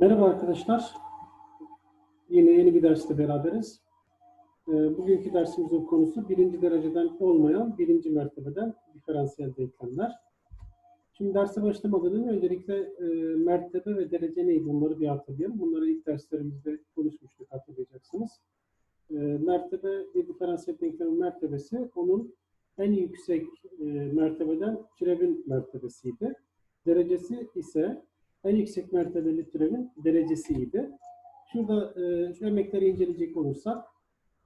Merhaba arkadaşlar. Yine yeni bir derste beraberiz. Ee, Bugünkü dersimizin konusu birinci dereceden olmayan birinci mertebeden diferansiyel denklemler. Şimdi derse başlamadan önce öncelikle e, mertebe ve derece neydi bunları bir hatırlayalım. Bunları ilk derslerimizde konuşmuştuk hatırlayacaksınız. E, mertebe bir diferansiyel denklemin mertebesi onun en yüksek e, mertebeden türevin mertebesiydi. Derecesi ise en yüksek mertebeli türevin derecesiydi. Şurada e, şu inceleyecek olursak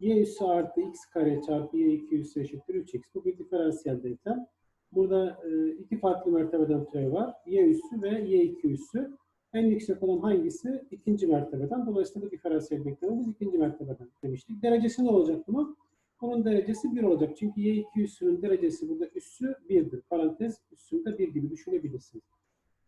y üssü artı x kare çarpı y 2 üssü eşittir 3x. Bu bir diferansiyel denklem. Burada e, iki farklı mertebeden türev var. y üssü ve y 2 üssü. En yüksek olan hangisi? İkinci mertebeden. Dolayısıyla diferansiyel denklemimiz ikinci mertebeden demiştik. Derecesi ne olacak bunun? Bunun derecesi 1 olacak. Çünkü y 2 üssünün derecesi burada üssü 1'dir. Parantez üssünde 1 gibi düşünebilirsiniz.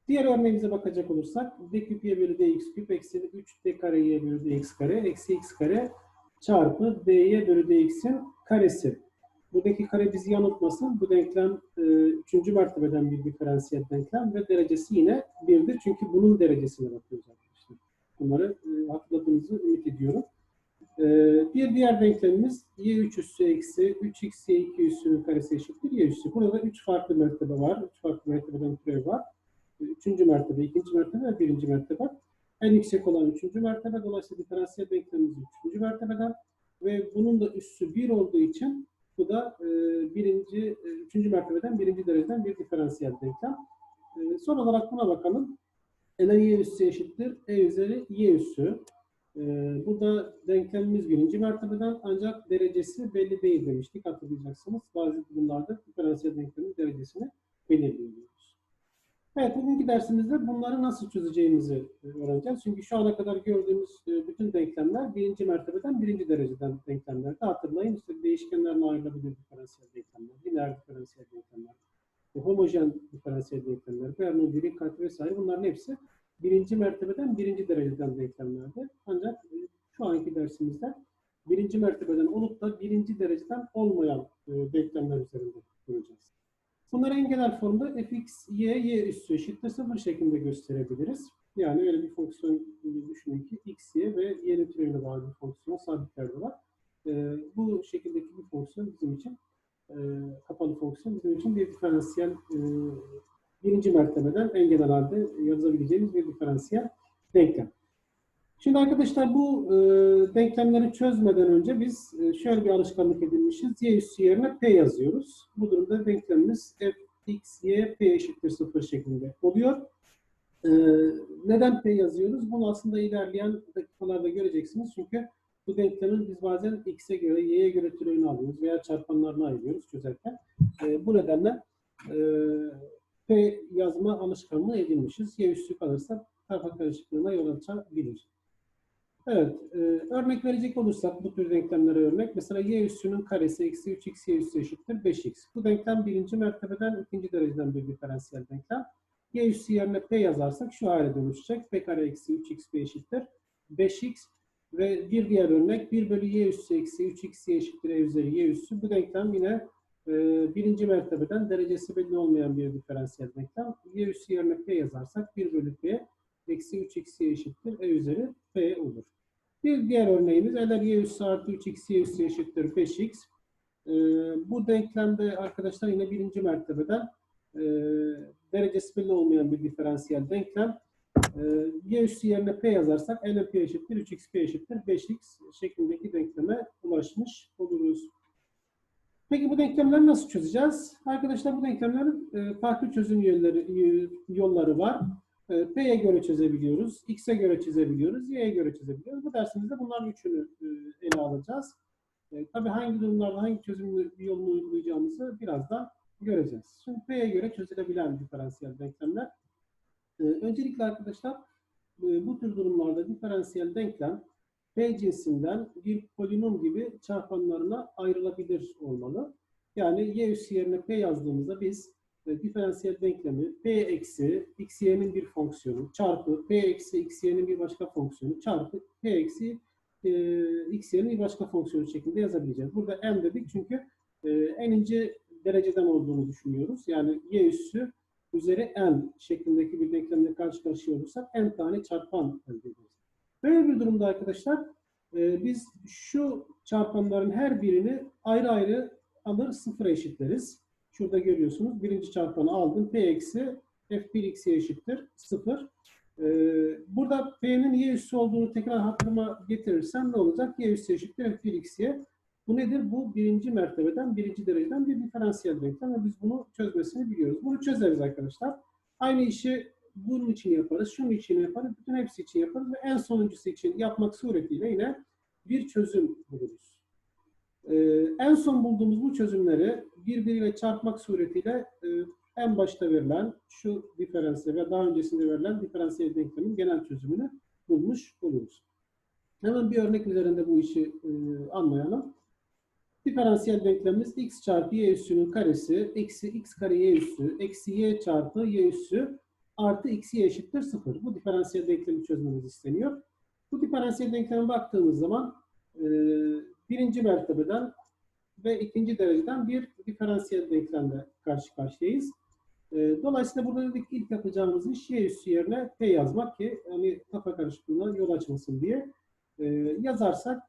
Diğer örneğimize bakacak olursak d küp y bölü dx küp eksi 3 d kare y bölü dx kare eksi x kare çarpı dy bölü dx'in karesi. Buradaki kare bizi yanıltmasın. Bu denklem e, üçüncü mertebeden bir diferansiyel denklem ve derecesi yine birdir. Çünkü bunun derecesine bakıyoruz arkadaşlar. Bunları e, hatırladığınızı ümit ediyorum. E, bir diğer denklemimiz y3 üssü eksi 3x y2 üssünün karesi eşittir y üssü. Burada üç farklı mertebe var. Üç farklı mertebeden türev var üçüncü mertebe, ikinci mertebe ve birinci mertebe. En yüksek olan üçüncü mertebe. Dolayısıyla diferansiyel denklemimiz üçüncü mertebeden. Ve bunun da üssü bir olduğu için bu da e, birinci, e, üçüncü mertebeden birinci dereceden bir diferansiyel denklem. E, son olarak buna bakalım. ln y üssü eşittir. E üzeri y üssü. E, burada denklemimiz birinci mertebeden ancak derecesi belli değil demiştik. Hatırlayacaksınız. Bazı durumlarda diferansiyel denklemin derecesini belirliyoruz. Evet, bugünkü dersimizde bunları nasıl çözeceğimizi e, öğreneceğiz. Çünkü şu ana kadar gördüğümüz e, bütün denklemler birinci mertebeden birinci dereceden denklemlerdi. Hatırlayın işte değişkenlerle ayrılabilir diferansiyel denklemler, lineer diferansiyel denklemler, e, homojen diferansiyel denklemler, Bernoulli, kat vesaire bunların hepsi birinci mertebeden birinci dereceden denklemlerdi. Ancak şu anki dersimizde birinci mertebeden olup da birinci dereceden olmayan denklemler üzerinde. Bunları en genel formda fx, y, y üssü eşittir sıfır şeklinde gösterebiliriz. Yani öyle bir fonksiyon düşünün ki x, y ve y'nin türevine bağlı bir fonksiyon sabitlerde var. E, bu şekildeki bir fonksiyon bizim için e, kapalı fonksiyon bizim için bir diferansiyel e, birinci mertebeden en genel halde yazabileceğimiz bir diferansiyel denklem. Şimdi arkadaşlar bu e, denklemleri çözmeden önce biz e, şöyle bir alışkanlık edinmişiz. Y üssü yerine P yazıyoruz. Bu durumda denklemimiz f x, y, p eşittir 0 şeklinde oluyor. E, neden P yazıyoruz? Bunu aslında ilerleyen dakikalarda göreceksiniz. Çünkü bu denklemin biz bazen x'e göre, y'ye göre türevini alıyoruz veya çarpanlarını ayırıyoruz çözerken. E, bu nedenle e, P yazma alışkanlığı edinmişiz. Y üssü kalırsa kafa karışıklığına yol açabilir. Evet, e, örnek verecek olursak bu tür denklemlere örnek. Mesela y üssünün karesi eksi 3x y üssü eşittir 5x. Bu denklem birinci mertebeden ikinci dereceden bir diferansiyel denklem. y üssü yerine p yazarsak şu hale dönüşecek. p kare eksi 3x p eşittir 5x. Ve bir diğer örnek 1 bölü y üssü eksi 3x y eşittir e üzeri y üssü. Bu denklem yine e, birinci mertebeden derecesi belli olmayan bir diferansiyel denklem. y üssü yerine p yazarsak 1 bölü p eksi 3x y eşittir e üzeri p olur. Bir diğer örneğimiz ln y üssü artı 3x y üssü eşittir 5x. Ee, bu denklemde arkadaşlar yine birinci mertebeden e, derecesi belli olmayan bir diferansiyel denklem. E, y üssü yerine p yazarsak ln p eşittir 3x p eşittir 5x şeklindeki denkleme ulaşmış oluruz. Peki bu denklemleri nasıl çözeceğiz? Arkadaşlar bu denklemlerin e, farklı çözüm yolları, yolları var. Ee, P'ye göre çözebiliyoruz, X'e göre çözebiliyoruz, Y'ye göre çözebiliyoruz. Bu dersimizde bunların üçünü e, ele alacağız. E, tabii hangi durumlarda hangi çözüm yolunu uygulayacağımızı birazdan göreceğiz. Şimdi P'ye göre çözülebilen diferansiyel denklemler. E, öncelikle arkadaşlar bu tür durumlarda diferansiyel denklem P cinsinden bir polinom gibi çarpanlarına ayrılabilir olmalı. Yani y üssü yerine P yazdığımızda biz e, diferansiyel denklemi p eksi x y'nin bir fonksiyonu çarpı p eksi x y'nin bir başka fonksiyonu çarpı p eksi e, x y'nin bir başka fonksiyonu şeklinde yazabileceğiz. Burada m dedik çünkü e, en ince dereceden olduğunu düşünüyoruz. Yani y üssü üzeri n şeklindeki bir denklemle karşı karşıya olursak n tane çarpan elde ederiz. Böyle bir durumda arkadaşlar e, biz şu çarpanların her birini ayrı ayrı alır sıfıra eşitleriz. Şurada görüyorsunuz birinci çarpanı aldım. P eksi F1x'ye eşittir 0. Ee, burada P'nin y üssü olduğunu tekrar hatırıma getirirsem ne olacak? Y üssü eşittir F1x'ye. Bu nedir? Bu birinci mertebeden, birinci dereceden bir diferansiyel denklem ve biz bunu çözmesini biliyoruz. Bunu çözeriz arkadaşlar. Aynı işi bunun için yaparız, şunun için yaparız, bütün hepsi için yaparız ve en sonuncusu için yapmak suretiyle yine bir çözüm buluruz. Ee, en son bulduğumuz bu çözümleri birbiriyle çarpmak suretiyle e, en başta verilen şu diferansiyel ve daha öncesinde verilen diferansiyel denklemin genel çözümünü bulmuş oluruz. Hemen bir örnek üzerinde bu işi e, anlayalım. Diferansiyel denklemimiz x çarpı y üssünün karesi eksi x kare y üssü eksi y çarpı y üssü artı x y eşittir 0. Bu diferansiyel denklemi çözmemiz isteniyor. Bu diferansiyel denkleme baktığımız zaman e, birinci mertebeden ve ikinci dereceden bir diferansiyel denklemle karşı karşıyayız. E, dolayısıyla burada dedik ilk yapacağımız iş y üssü yerine p yazmak ki hani kafa karışıklığına yol açmasın diye e, yazarsak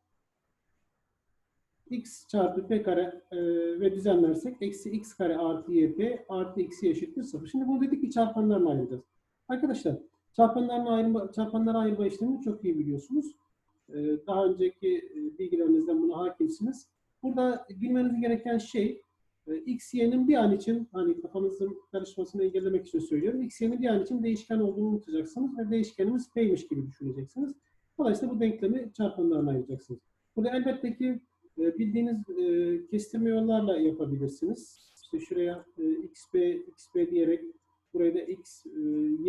x çarpı p kare e, ve düzenlersek eksi x kare artı yp artı x'ye eşittir 0. Şimdi bunu dedik ki çarpanlarını ayıracağız. Arkadaşlar çarpanlarını ayırma, çarpanları ayırma işlemini çok iyi biliyorsunuz. E, daha önceki e, bilgilerinizden buna hakimsiniz. Burada bilmeniz gereken şey e, x, y'nin bir an için hani kafanızın karışmasını engellemek için söylüyorum. x, y'nin bir an için değişken olduğunu unutacaksınız ve değişkenimiz p'ymiş gibi düşüneceksiniz. Dolayısıyla bu denklemi çarpanlarına ayıracaksınız. Burada elbette ki e, bildiğiniz kestirme yollarla yapabilirsiniz. İşte şuraya xb, xb diyerek buraya da x, e,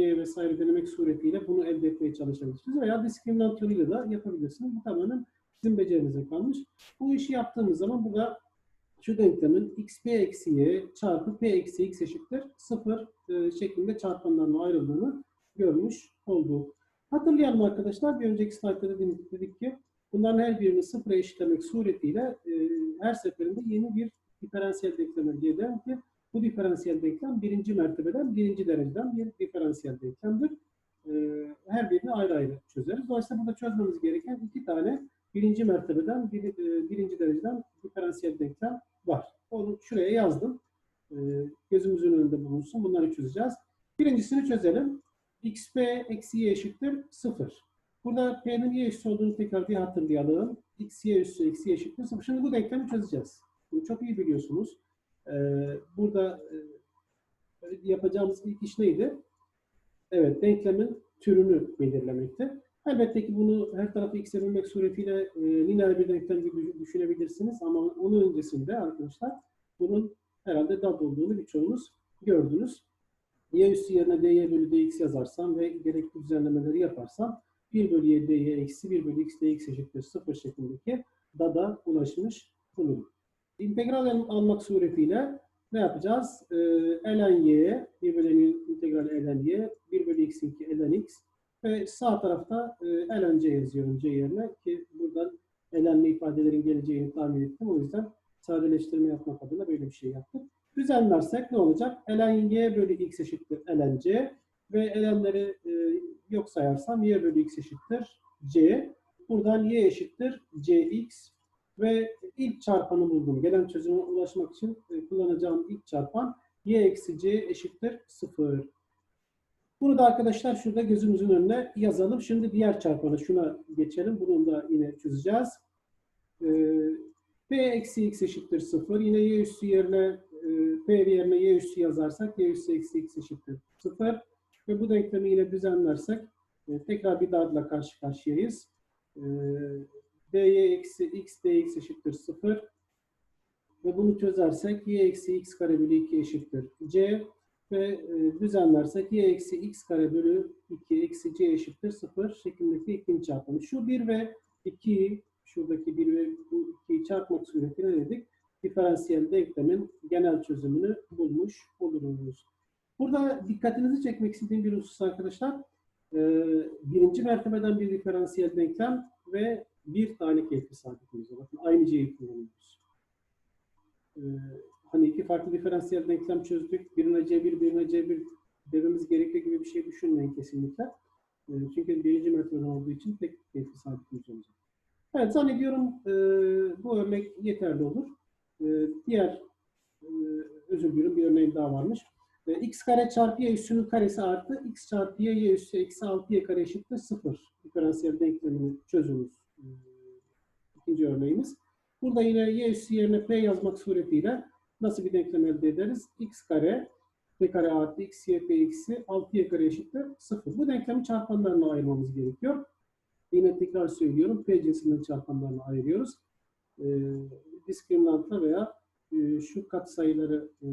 y vesaire denemek suretiyle bunu elde etmeye çalışabilirsiniz. Veya diskriminant yoluyla da yapabilirsiniz. Bu tamamen sizin becerinize kalmış. Bu işi yaptığımız zaman burada şu denklemin xp eksi y çarpı p eksi x eşittir 0 e, şeklinde çarpanlarına ayrıldığını görmüş olduk. Hatırlayalım arkadaşlar. Bir önceki slaytta dedik, dedik ki bunların her birini sıfıra eşitlemek suretiyle e, her seferinde yeni bir diferansiyel denklem elde ki bu diferansiyel denklem birinci mertebeden birinci dereceden bir diferansiyel denklemdir. E, her birini ayrı ayrı çözeriz. Dolayısıyla burada çözmemiz gereken iki tane birinci mertebeden bir, e, birinci dereceden diferansiyel denklem var. Onu şuraya yazdım. E, gözümüzün önünde bulunsun. Bunları çözeceğiz. Birincisini çözelim. xp eksi y eşittir 0. Burada p'nin y eşit olduğunu tekrar bir hatırlayalım. x y üssü eksi y eşittir 0. Şimdi bu denklemi çözeceğiz. Bunu çok iyi biliyorsunuz. E, burada e, yapacağımız ilk iş neydi? Evet, denklemin türünü belirlemekti. Elbette ki bunu her tarafı x'e bölmek suretiyle e, lineer bir denklem gibi düşünebilirsiniz ama onun öncesinde arkadaşlar bunun herhalde dad olduğunu birçoğunuz gördünüz. y üssü yerine dy bölü dx yazarsam ve gerekli düzenlemeleri yaparsam 1 bölü y dy eksi 1 bölü x dx eşittir 0 şeklindeki dada ulaşmış bulurum. İntegral almak suretiyle ne yapacağız? Ee, ln y, 1 bölü integral ln y, 1 bölü x'inki ln x ve sağ tarafta e, ln c yazıyorum c yerine ki buradan ln'li ifadelerin geleceğini tahmin ettim. O yüzden sadeleştirme yapmak adına böyle bir şey yaptık. Düzenlersek ne olacak? ln y bölü x eşittir ln c ve ln'leri e, yok sayarsam y bölü x eşittir c. Buradan y eşittir cx ve ilk çarpanı buldum. Gelen çözüme ulaşmak için e, kullanacağım ilk çarpan y eksi c eşittir 0. Bunu da arkadaşlar şurada gözümüzün önüne yazalım. Şimdi diğer çarpanı şuna geçelim. Bunu da yine çözeceğiz. Ee, P eksi x eşittir 0. Yine y üssü yerine e, P yerine y üssü yazarsak y üssü eksi x eşittir 0. Ve bu denklemi yine düzenlersek e, tekrar bir daha karşı karşıyayız. Dy eksi x dx eşittir 0. Ve bunu çözersek y eksi x kare bölü 2 eşittir c ve e, düzenlersek y eksi x kare bölü 2 eksi c eşittir 0 şeklindeki ikinci çarpımı. Şu 1 ve 2'yi şuradaki 1 ve bu 2'yi çarpmak suretiyle dedik? Diferansiyel denklemin genel çözümünü bulmuş oluruz. Burada dikkatinizi çekmek istediğim bir husus arkadaşlar. E, birinci mertebeden bir diferansiyel denklem ve bir tane keyfi sabitimiz var. Bakın aynı c'yi kullanıyoruz. E, hani iki farklı diferansiyel denklem çözdük. Birine C1, birine C1 dememiz gerekiyor gibi bir şey düşünmeyin kesinlikle. E, çünkü birinci mertebeden olduğu için tek keyfi sabitimiz olacak. Evet zannediyorum e, bu örnek yeterli olur. E, diğer e, özür diliyorum bir örneğim daha varmış. E, x kare çarpı y üssünün karesi artı x çarpı y, y üssü eksi 6y kare eşittir 0. Diferansiyel denklemini çözümüz. İkinci örneğimiz. Burada yine y üssü yerine p yazmak suretiyle nasıl bir denklem elde ederiz? x kare p kare artı x y p eksi 6y kare eşittir 0. Bu denklemi çarpanlarına ayırmamız gerekiyor. Yine tekrar söylüyorum. P cinsinden çarpanlarına ayırıyoruz. E, diskriminantla veya e, şu katsayıları e,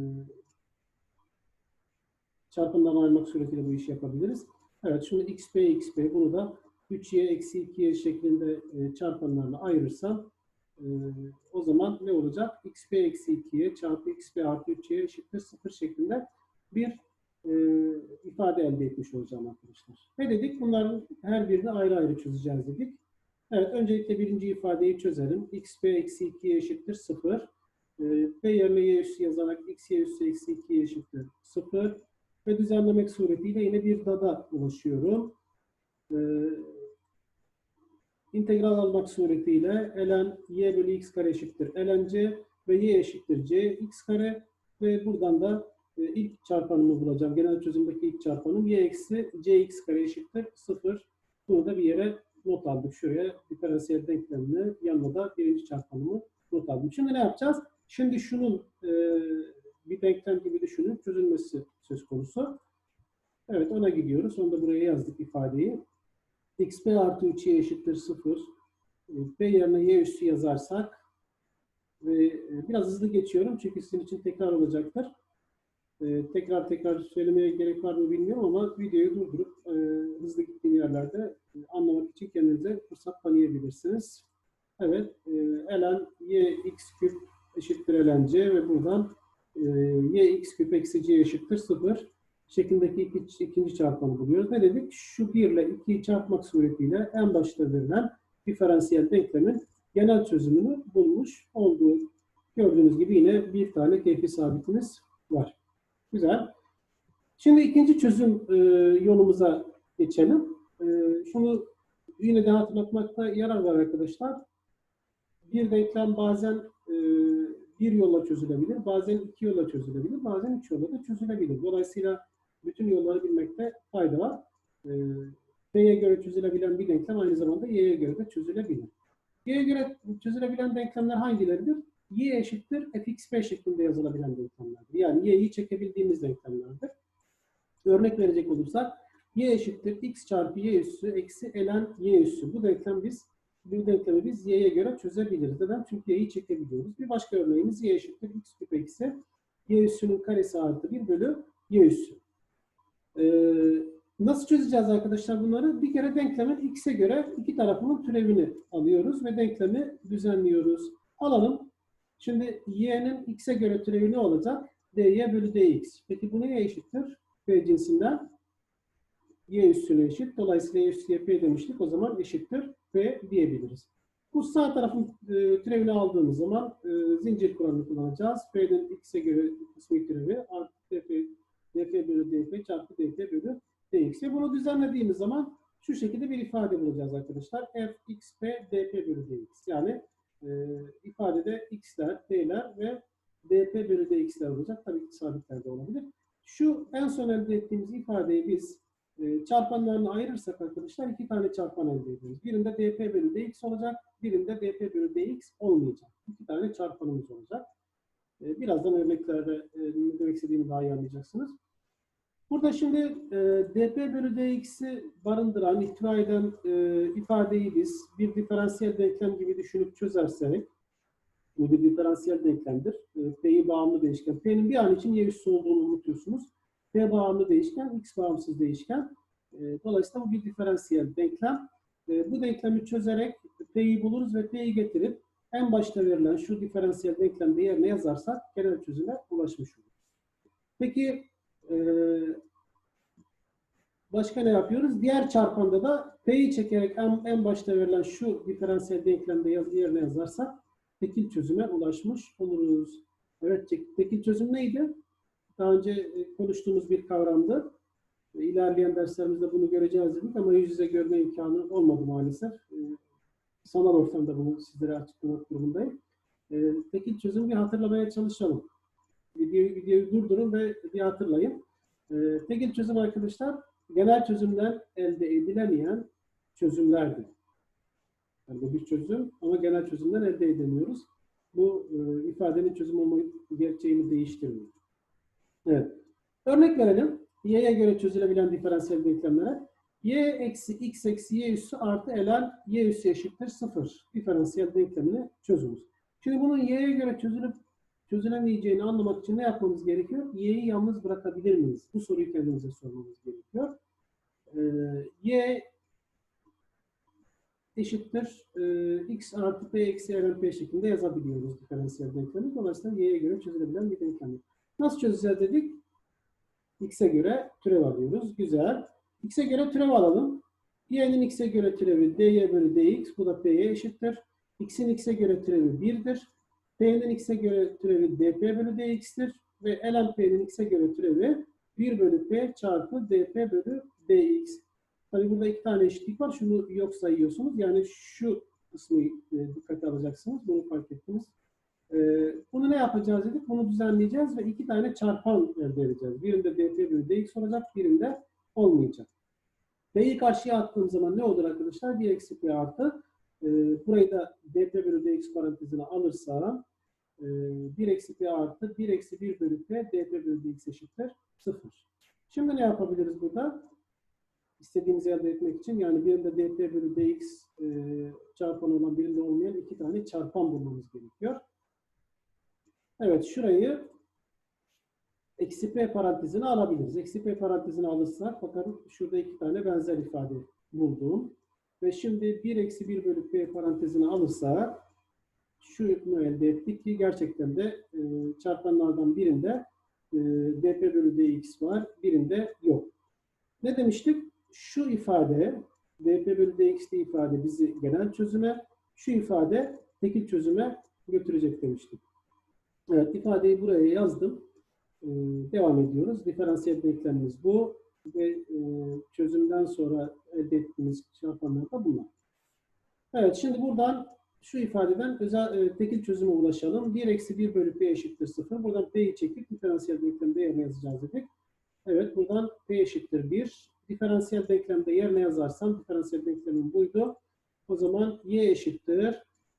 çarpanlarına ayırmak suretiyle bu işi yapabiliriz. Evet şimdi xp xp bunu da 3y eksi 2y şeklinde e, çarpanlarına ayırırsam e, o zaman ne olacak? xp eksi 2y çarpı xp artı 3y eşittir 0 şeklinde bir e, ifade elde etmiş olacağım arkadaşlar. Ne dedik? Bunların her birini ayrı ayrı çözeceğiz dedik. Evet, öncelikle birinci ifadeyi çözelim. xp eksi 2y eşittir 0. E, p yerine y üssü yazarak x y üssü eksi 2 eşittir 0. Ve düzenlemek suretiyle yine bir dada ulaşıyorum. E, integral almak suretiyle ln y bölü x kare eşittir ln c ve y eşittir c x kare ve buradan da e, ilk çarpanımı bulacağım. Genel çözümdeki ilk çarpanım y eksi cx kare eşittir 0. Bunu da bir yere not aldık. Şuraya diferansiyel denklemini yanına da birinci çarpanımı not aldım. Şimdi ne yapacağız? Şimdi şunun e, bir denklem gibi düşünün. Çözülmesi söz konusu. Evet ona gidiyoruz. Onu da buraya yazdık ifadeyi. Xp artı 3y eşittir 0. E, p yerine y üssü yazarsak ve e, biraz hızlı geçiyorum çünkü sizin için tekrar olacaktır. Ee, tekrar tekrar söylemeye gerek var mı bilmiyorum ama videoyu durdurup e, hızlı gittiğim yerlerde e, anlamak için kendinize fırsat tanıyabilirsiniz. Evet, e, ln y x küp eşittir ln c ve buradan e, y x küp eksi c eşittir 0 şeklindeki iki, ikinci çarpanı buluyoruz. Ne dedik? Şu 1 ile 2'yi çarpmak suretiyle en başta verilen diferansiyel denklemin genel çözümünü bulmuş olduğu gördüğünüz gibi yine bir tane keyfi sabitimiz var. Güzel. Şimdi ikinci çözüm e, yolumuza geçelim. E, şunu yine de hatırlatmakta yarar var arkadaşlar. Bir denklem bazen e, bir yolla çözülebilir, bazen iki yolla çözülebilir, bazen üç yolla da çözülebilir. Dolayısıyla bütün yolları bilmekte fayda var. E, P'ye göre çözülebilen bir denklem aynı zamanda Y'ye göre de çözülebilir. Y'ye göre çözülebilen denklemler hangileridir? y eşittir fxp şeklinde yazılabilen denklemlerdir. Yani y'yi çekebildiğimiz denklemlerdir. Örnek verecek olursak y eşittir x çarpı y üssü eksi ln y üssü. Bu denklem biz bu denklemi biz y'ye göre çözebiliriz. Neden? Çünkü y'yi çekebiliyoruz. Bir başka örneğimiz y eşittir x küp eksi y üssünün karesi artı 1 bölü y üssü. Ee, nasıl çözeceğiz arkadaşlar bunları? Bir kere denklemin x'e göre iki tarafının türevini alıyoruz ve denklemi düzenliyoruz. Alalım. Şimdi y'nin x'e göre türevi ne olacak? dy bölü dx. Peki bu neye eşittir? p cinsinden y üstüne eşit. Dolayısıyla y üstü p demiştik. O zaman eşittir p diyebiliriz. Bu sağ tarafın e, türevini aldığımız zaman e, zincir kuralını kullanacağız. p'nin x'e göre kısmi türevi dp, dp bölü dp çarpı dp bölü Ve bunu düzenlediğimiz zaman şu şekilde bir ifade bulacağız arkadaşlar. f x p dp bölü dx. Yani e, ifadede x'ler, t'ler ve dp bölü dx'ler olacak. Tabii ki sabitler de olabilir. Şu en son elde ettiğimiz ifadeyi biz e, çarpanlarını ayırırsak arkadaşlar iki tane çarpan elde ediyoruz. Birinde dp bölü dx olacak, birinde dp bölü dx olmayacak. İki tane çarpanımız olacak. E, birazdan örneklerde e, ne demek istediğimi daha iyi anlayacaksınız. Burada şimdi e, dp bölü dx'i barındıran, ihtiva eden e, ifadeyi biz bir diferansiyel denklem gibi düşünüp çözersek, bu bir diferansiyel denklemdir. E, P'yi bağımlı değişken. P'nin bir an için y üssü olduğunu unutuyorsunuz. P bağımlı değişken, x bağımsız değişken. E, dolayısıyla bu bir diferansiyel denklem. E, bu denklemi çözerek P'yi buluruz ve P'yi getirip en başta verilen şu diferansiyel denklemde yerine yazarsak genel çözüme ulaşmış oluruz. Peki ee, başka ne yapıyoruz? Diğer çarpanda da P'yi çekerek en, en başta verilen şu diferansiyel denklemde yaz, yerine yazarsak tekil çözüme ulaşmış oluruz. Evet, tekil çözüm neydi? Daha önce konuştuğumuz bir kavramdı. E, İlerleyen derslerimizde bunu göreceğiz dedik ama yüz yüze görme imkanı olmadı maalesef. E, sanal ortamda bunu sizlere açıklamak durumundayım. E, tekil çözümü bir hatırlamaya çalışalım. Videoyu, videoyu durdurun ve bir hatırlayın. E, tekil çözüm arkadaşlar genel çözümden elde edilemeyen çözümlerdir. Yani bu bir çözüm ama genel çözümden elde edemiyoruz. Bu e, ifadenin çözüm olma gerçeğini değiştirmiyor. Evet. Örnek verelim. Y'ye göre çözülebilen diferansiyel denklemlere. Y eksi x eksi y üssü artı ln y üssü eşittir 0. Diferansiyel denklemini çözümüz. Şimdi bunun y'ye göre çözülüp çözülemeyeceğini anlamak için ne yapmamız gerekiyor? Y'yi yalnız bırakabilir miyiz? Bu soruyu kendimize sormamız gerekiyor. Ee, y eşittir e, x artı b eksi ln p şeklinde yazabiliyoruz diferansiyel denklemi. Dolayısıyla y'ye göre çözülebilen bir denklem. Nasıl çözeceğiz dedik? x'e göre türev alıyoruz. Güzel. x'e göre türev alalım. y'nin x'e göre türevi dy bölü dx. Bu da p'ye eşittir. x'in x'e göre türevi 1'dir. P'nin x'e göre türevi dp bölü dx'tir. Ve ln p'nin x'e göre türevi 1 bölü p çarpı dp bölü dx. Tabii burada iki tane eşitlik var. Şunu yok sayıyorsunuz. Yani şu kısmı e, dikkate alacaksınız. Bunu fark ettiniz. E, bunu ne yapacağız dedik? Bunu düzenleyeceğiz ve iki tane çarpan elde edeceğiz. Birinde dp bölü dx olacak, birinde olmayacak. P'yi karşıya attığım zaman ne olur arkadaşlar? 1 eksi p artı. E, burayı da dp bölü dx parantezine alırsam 1 eksi p artı 1 eksi 1 bölü p dp bölü dx eşittir 0. Şimdi ne yapabiliriz burada? istediğimizi elde etmek için yani birinde dp bölü dx e, çarpan olan birinde olmayan iki tane çarpan bulmamız gerekiyor. Evet şurayı eksi p parantezine alabiliriz. Eksi p parantezine alırsak bakın şurada iki tane benzer ifade buldum. Ve şimdi 1 eksi 1 bölü p parantezine alırsak şunu elde ettik ki gerçekten de e, çarpanlardan birinde e, dp bölü dx var, birinde yok. Ne demiştik? şu ifade dp bölü dx ifade bizi genel çözüme, şu ifade tekil çözüme götürecek demiştik. Evet, ifadeyi buraya yazdım. Ee, devam ediyoruz. Diferansiyel denklemimiz bu ve e, çözümden sonra elde ettiğimiz çarpanlar da bunlar. Evet, şimdi buradan şu ifadeden özel e, tekil çözüme ulaşalım. 1 eksi 1 bölü p eşittir 0. Buradan p'yi çekip diferansiyel denklemde yerine yazacağız dedik. Evet, buradan p eşittir 1 diferansiyel denklemde yerine yazarsam diferansiyel denklemim buydu. O zaman y eşittir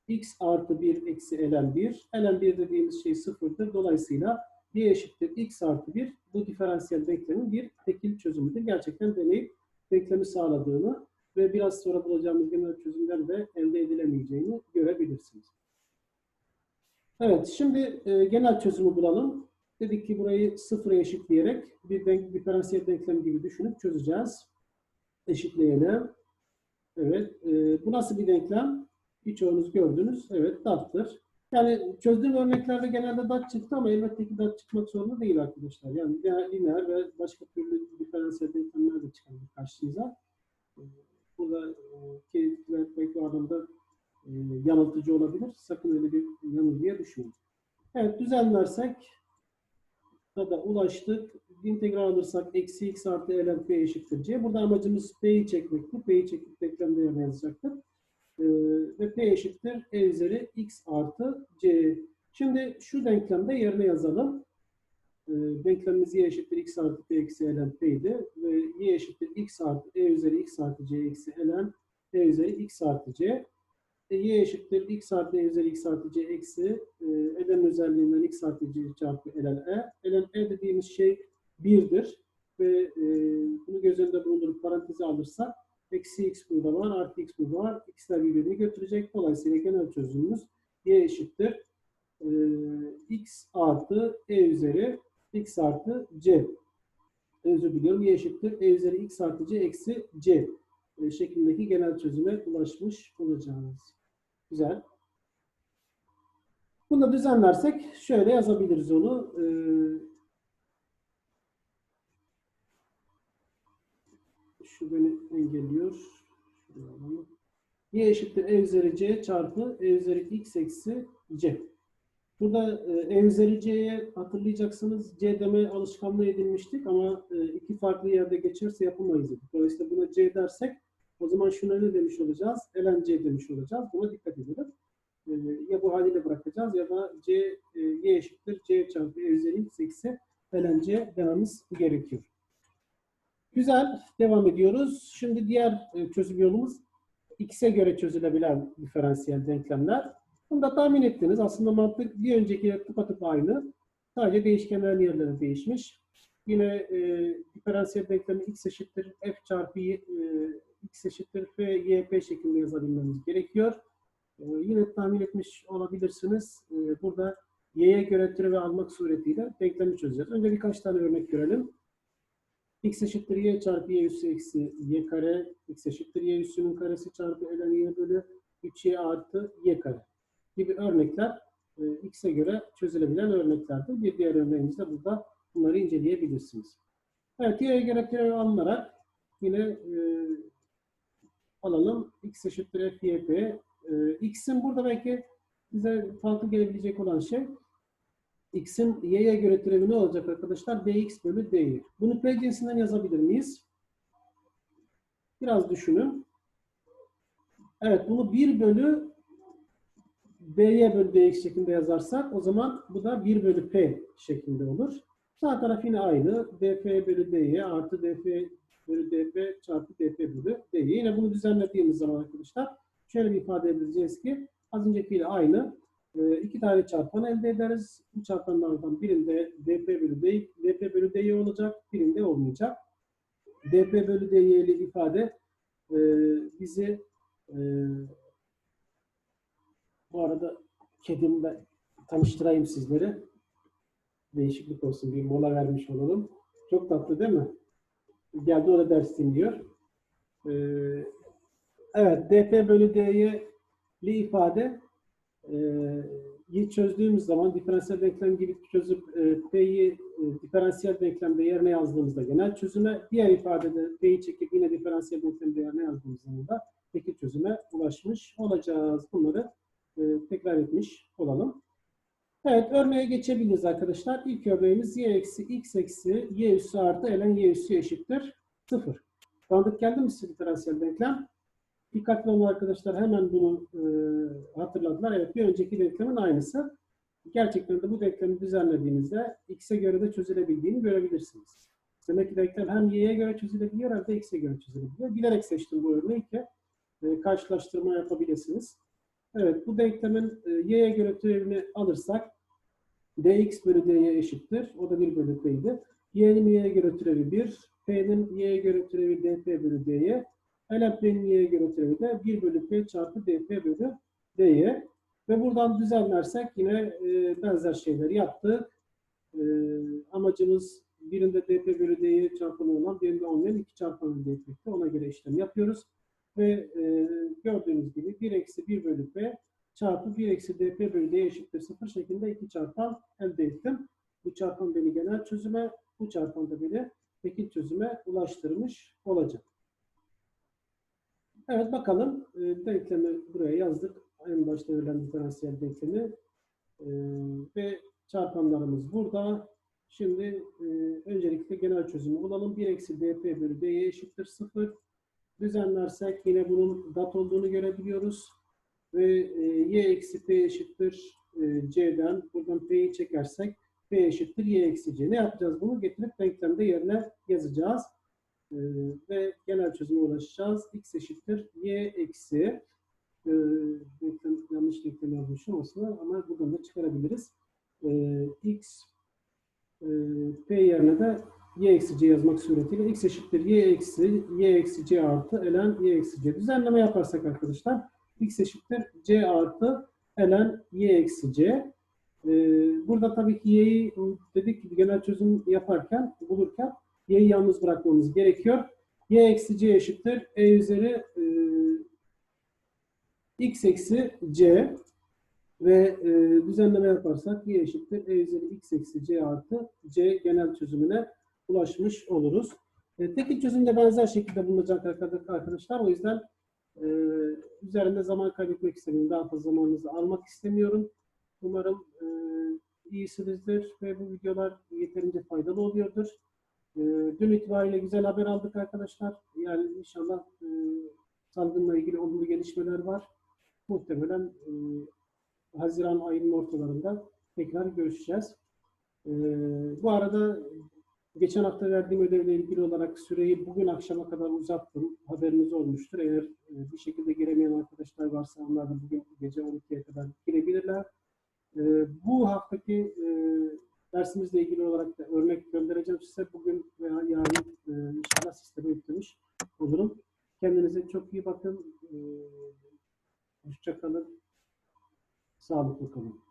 x artı 1 eksi ln 1. ln 1 dediğimiz şey sıfırdır. Dolayısıyla y eşittir x artı 1 bu diferansiyel denklemin bir tekil çözümüdür. Gerçekten deneyip denklemi sağladığını ve biraz sonra bulacağımız genel çözümden de elde edilemeyeceğini görebilirsiniz. Evet, şimdi e, genel çözümü bulalım. Dedik ki burayı sıfıra eşitleyerek bir denk, diferansiyel denklem gibi düşünüp çözeceğiz. Eşitleyelim. Evet. E, bu nasıl bir denklem? Birçoğunuz gördünüz. Evet. Dattır. Yani çözdüğüm örneklerde genelde dat çıktı ama elbette ki dat çıkmak zorunda değil arkadaşlar. Yani lineer ve başka türlü diferansiyel denklemler de çıkabilir karşınıza. Yanıltıcı olabilir. Sakın öyle bir yanılgıya düşmeyin. Evet düzenlersek da ulaştık. İntegral alırsak eksi x artı ln p eşittir c. Burada amacımız p'yi çekmekti. P'yi çekip denklemde yerine yazacaktık. Ee, ve p eşittir e üzeri x artı c. Şimdi şu denklemde yerine yazalım. Ee, denklemimiz y eşittir x artı p eksi ln p. Ve y eşittir x artı e üzeri x artı c eksi ln e üzeri x artı c. E, y eşittir x artı e üzeri x artı c eksi e, ln özelliğinden x artı c çarpı ln e. ln e dediğimiz şey 1'dir. Ve e, bunu göz önünde bulundurup paranteze alırsak eksi x burada var, artı x burada var. x'ler birbirini götürecek. Dolayısıyla genel çözümümüz y eşittir e, x artı e üzeri x artı c. Özür diliyorum. Y eşittir e üzeri x artı c eksi c şeklindeki genel çözüme ulaşmış olacağız. Güzel. Bunu da düzenlersek şöyle yazabiliriz onu. Ee, şu beni engelliyor. Y eşittir e üzeri c çarpı e üzeri x eksi c. Burada e, E üzeri C'ye hatırlayacaksınız C deme alışkanlığı edinmiştik ama e, iki farklı yerde geçerse yapamayız. Dolayısıyla buna C dersek o zaman şuna ne demiş olacağız? Ln C demiş olacağız. Buna dikkat edelim. E, ya bu haliyle bırakacağız ya da C e, Y eşittir C çarpı E üzeri X eksi ln C dememiz gerekiyor. Güzel. Devam ediyoruz. Şimdi diğer e, çözüm yolumuz X'e göre çözülebilen diferansiyel denklemler. Bunu da tahmin ettiniz. Aslında mantık bir öncekiyle tıpatıp aynı. Sadece değişkenlerin yerleri değişmiş. Yine e, diferansiyel denklemi x eşittir f çarpı e, x eşittir f yp şeklinde yazabilmemiz gerekiyor. E, yine tahmin etmiş olabilirsiniz. E, burada y'ye göre türevi almak suretiyle denklemi çözeceğiz. Önce birkaç tane örnek görelim. x eşittir y çarpı y üssü eksi y kare, x eşittir y üssünün karesi çarpı ln y bölü 3y artı y kare gibi örnekler e, x'e göre çözülebilen örneklerdir. Bir diğer örneğimiz de burada bunları inceleyebilirsiniz. Evet, y'ye göre türevi alınarak yine e, alalım. x eşittir f y p. E, x'in burada belki bize farklı gelebilecek olan şey x'in y'ye göre türevi ne olacak arkadaşlar? dx bölü dy. Bunu p cinsinden yazabilir miyiz? Biraz düşünün. Evet, bunu 1 bölü dy bölü dx şeklinde yazarsak o zaman bu da 1 bölü p şeklinde olur. Sağ taraf yine aynı. df bölü dy artı df bölü dp çarpı dp bölü dy. Yine bunu düzenlediğimiz zaman arkadaşlar şöyle bir ifade edeceğiz ki az öncekiyle aynı. E, iki tane çarpan elde ederiz. Bu çarpanlardan birinde dp bölü dy, dp bölü dy olacak. Birinde olmayacak. dp bölü dy ile ifade e, bizi e, bu arada kedimle tanıştırayım sizleri. Değişiklik olsun. Bir mola vermiş olalım. Çok tatlı değil mi? Geldi o da ders dinliyor. Ee, evet. dp bölü dy'li ifade e, çözdüğümüz zaman diferansiyel denklem gibi çözüp e, p'yi e, diferansiyel denklemde yerine yazdığımızda genel çözüme, diğer ifadede p'yi çekip yine diferansiyel denklemde yerine yazdığımız zaman da peki çözüme ulaşmış olacağız. Bunları e, tekrar etmiş olalım. Evet, örneğe geçebiliriz arkadaşlar. İlk örneğimiz y eksi x eksi y üssü artı ln y üssü eşittir 0. Tanıdık geldi mi size diferansiyel denklem? Dikkatli olun arkadaşlar. Hemen bunu e, hatırladılar. Evet, bir önceki denklemin aynısı. Gerçekten de bu denklemi düzenlediğinizde x'e göre de çözülebildiğini görebilirsiniz. Demek ki denklem hem y'ye göre çözülebiliyor hem de x'e göre çözülebiliyor. Bilerek seçtim bu örneği ki e, karşılaştırma yapabilirsiniz. Evet, bu denklemin e, y'ye göre türevini alırsak dx bölü dy eşittir. O da 1 bölü p'ydi. y'nin y'ye göre türevi 1. p'nin y'ye göre türevi dp bölü dy. ln y'ye göre türevi de 1 bölü p çarpı dp bölü dy. Ve buradan düzenlersek yine e, benzer şeyleri yaptık. E, amacımız birinde dp bölü dy çarpımı olan, birinde olmayan iki çarpanı elde. Ona göre işlem yapıyoruz. Ve e, gördüğünüz gibi 1 eksi 1 bölü p çarpı 1 eksi dp bölü d eşittir 0 şeklinde iki çarpan elde ettim. Bu çarpan beni genel çözüme, bu çarpan da beni tekil çözüme ulaştırmış olacak. Evet bakalım e, denklemi buraya yazdık. En başta verilen diferansiyel denklemi e, ve çarpanlarımız burada. Şimdi e, öncelikle genel çözümü bulalım. 1 eksi dp bölü d eşittir 0 düzenlersek yine bunun dat olduğunu görebiliyoruz. Ve e, y eksi p eşittir e, c'den buradan p'yi çekersek p eşittir y eksi c. Ne yapacağız bunu? Getirip denklemde yerine yazacağız. E, ve genel çözüme ulaşacağız. x eşittir y eksi yanlış denklem yazmışım aslında ama buradan da çıkarabiliriz. X p yerine de y eksi c yazmak suretiyle x eşittir y eksi y eksi c artı ln y eksi c. Düzenleme yaparsak arkadaşlar x eşittir c artı ln y eksi c. Ee, burada tabii ki y'yi dedik ki genel çözüm yaparken, bulurken y'yi yalnız bırakmamız gerekiyor. y eksi c eşittir e üzeri e, x eksi c ve e, düzenleme yaparsak y eşittir e üzeri x eksi c artı c genel çözümüne ulaşmış oluruz. E, tekil çözümde benzer şekilde bulunacak arkadaşlar. O yüzden e, üzerinde zaman kaybetmek istemiyorum. Daha fazla zamanınızı almak istemiyorum. Umarım e, iyisinizdir ve bu videolar yeterince faydalı oluyordur. E, dün itibariyle güzel haber aldık arkadaşlar. Yani inşallah e, salgınla ilgili olumlu gelişmeler var. Muhtemelen e, Haziran ayının ortalarında tekrar görüşeceğiz. E, bu arada geçen hafta verdiğim ödevle ilgili olarak süreyi bugün akşama kadar uzattım. Haberiniz olmuştur. Eğer e, bir şekilde giremeyen arkadaşlar varsa onlar da bugün gece 12'ye kadar girebilirler. E, bu haftaki e, dersimizle ilgili olarak da örnek göndereceğim size. Bugün veya yarın inşallah sisteme yüklemiş olurum. Kendinize çok iyi bakın. E, hoşça kalın. Sağlıklı kalın.